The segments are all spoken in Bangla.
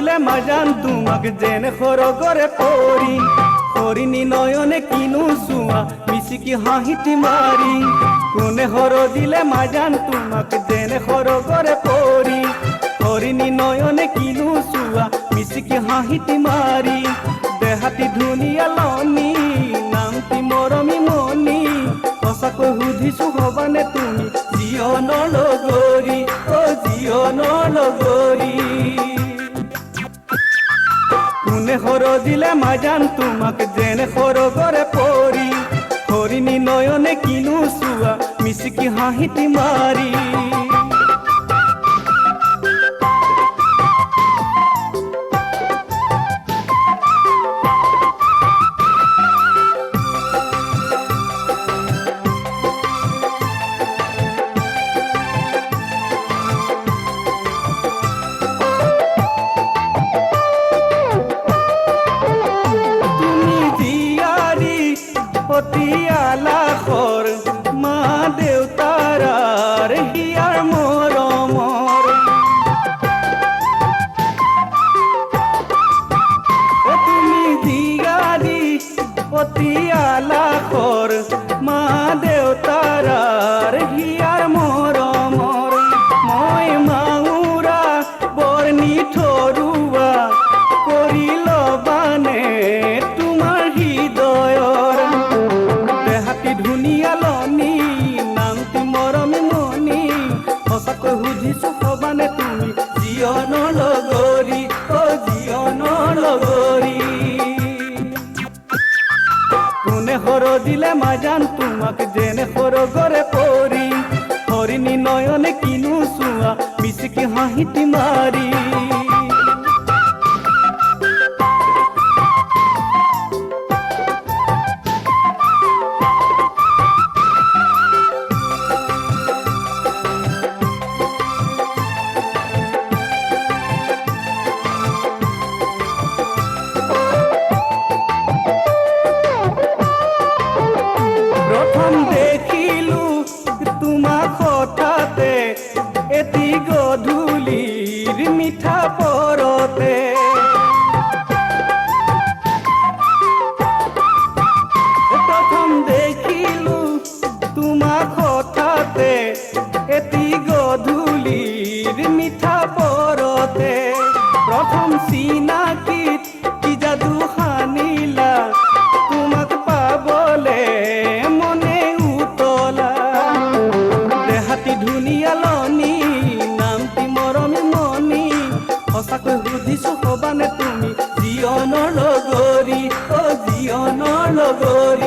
দিলে মাজান তোমাক জেন হর গরে পরি হরিণী নয়নে কিনু সুয়া মিশিকি হাহিটি মারি। কোনে হর দিলে মাজান তোমাক জেন হর গরে পরি হরিণী নয়নে কিনু সুয়া মিশিকি হাহিটি মারি। দেহাতি ধুনিয়া লনি নামটি মৰমী মনি। সঁচাকৈ সুধিছো হবানে তুমি জীৱনৰ লগৰী অ জীৱনৰ লগৰী দিলে মাজান তোমাক যেনে সৰগৰে পৰি হৰিণী নয়নে কিনো চোৱা মিচিকি হাঁহিটি মাৰি পতিয়ালাখৰ মা দেউতাৰ হিয়াৰ মৰমৰ। তুমি জীয়াৰী পতিয়ালাখৰ মা দেউতাৰ হিয়াৰ লনি নামটি মৰমী মনি, সঁচাকৈ সুধিছো হবানে তুমি জীৱনৰ লগৰী, অ জীৱনৰ লগৰী। কোনে সৰ দিলে মাজান, তোমাক যেনে সৰগৰে পৰি, হৰিণী নয়নে কিনো চোৱা, মিচিকি হাঁহিটি মাৰি। মিঠা জীৱনৰ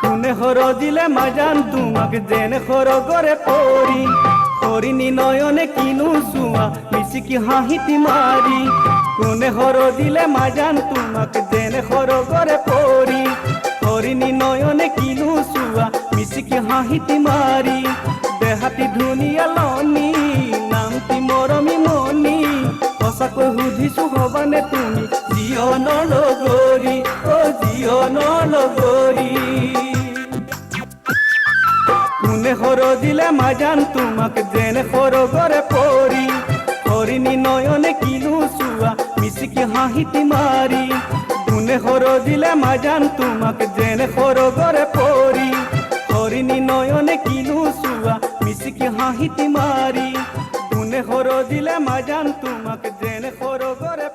কোনে সৰ দিলে মাজান তোমাক যেনে সৰগৰে পৰি হৰিণী নয়নে কিনো চোৱা মিচিকি হাঁহিটি মাৰি কোনে সৰ দিলে মাজান তোমাক যেনে সৰগৰে পৰি হৰিণী নয়নে কিনো চোৱা মিচিকি হাঁহিটি মাৰি দেহাতি ধুনীয়া লনি নামটি মৰমী মনি। সঁচাকৈ সুধিছো হবানে তুমি জীৱনৰ লগৰী কোনে সৰ দিলে মাজান তোমাক যেনে সৰগৰে পৰি হৰিণী নয়নে কিনো চোৱা মিচিকি হাঁহিটি মাৰি কোনে সৰ দিলে মাজান তোমাক যেনে সৰগৰে পৰি হৰিণী নয়নে কিনো চোৱা মিচিকি হাঁহিটি মাৰি কোনে সৰ দিলে মাজান তোমাক যেনে সৰগৰে